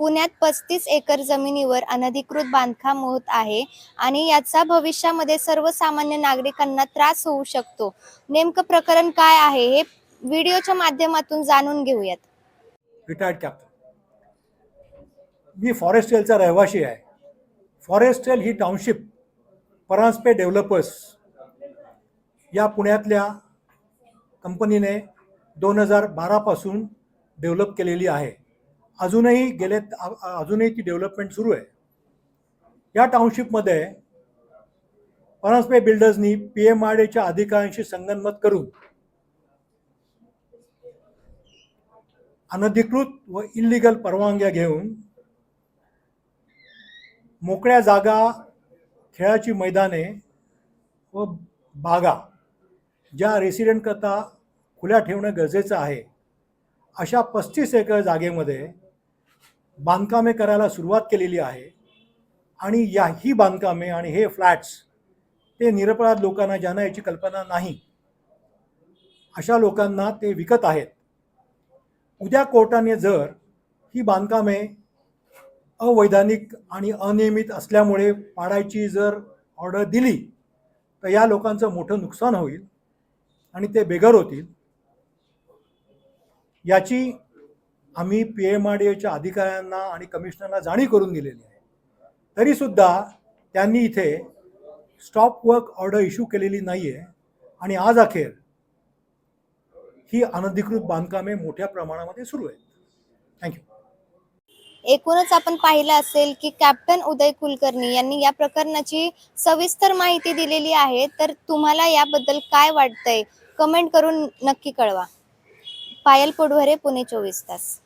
पुण्यात पस्तीस एकर जमिनीवर अनधिकृत बांधकाम होत आहे आणि याचा भविष्यामध्ये सर्वसामान्य नागरिकांना त्रास होऊ शकतो. नेमकं प्रकरण काय आहे हे व्हिडिओच्या माध्यमातून जाणून घेऊयात. रिटायर्ड कॅप्टन मी फॉरेस्टेलचा रहिवासी आहे. फॉरेस्टेल ही टाउनशिप परांजपे डेव्हलपर्स या पुण्यातल्या कंपनीने दोन हजार बारापासून डेव्हलप केलेली आहे. अजूनही गेले अजूनही ती डेव्हलपमेंट सुरू आहे. या टाउनशिपमध्ये परांजपे बिल्डर्सनी पी एम आर डीच्या अधिकाऱ्यांशी संगनमत करून अनधिकृत व इलिगल परवानग्या घेऊन मोकळ्या जागा खेळाची मैदाने व बागा ज्या रेसिडेंटकरता खुल्या ठेवणं गरजेचं आहे अशा पस्तीस एकर जागेमध्ये बांधकामे करायला सुरुवात केलेली आहे. आणि या ही बांधकामे आणि हे फ्लॅट्स ते निरपराध लोकांना ज्यांना याची कल्पना नाही अशा लोकांना ते विकत आहेत. उद्या कोर्टाने जर ही बांधकामे अवैधानिक आणि अनियमित असल्यामुळे पाडायची जर ऑर्डर दिली तर या लोकांचं मोठं नुकसान होईल आणि ते बेघर होतील. याची आम्ही पी एम आर डी एच्या अधिकाऱ्यांना आणि कमिशनरला जाणीव करून दिलेली आहे. तरीसुद्धा त्यांनी इथे स्टॉप वर्क ऑर्डर इश्यू केलेली नाही आहे आणि आज अखेर ही अनधिकृत बांधकामे मोठ्या प्रमाणामध्ये सुरू आहेत. थँक्यू एकूणच आपण पाहिलं असेल की कॅप्टन उदय कुलकर्णी यांनी या प्रकरणाची सविस्तर माहिती दिलेली आहे. तर तुम्हाला याबद्दल काय वाटतंय? कमेंट करून नक्की कळवा. पायल पोडवरे पुणे चोवीस तास.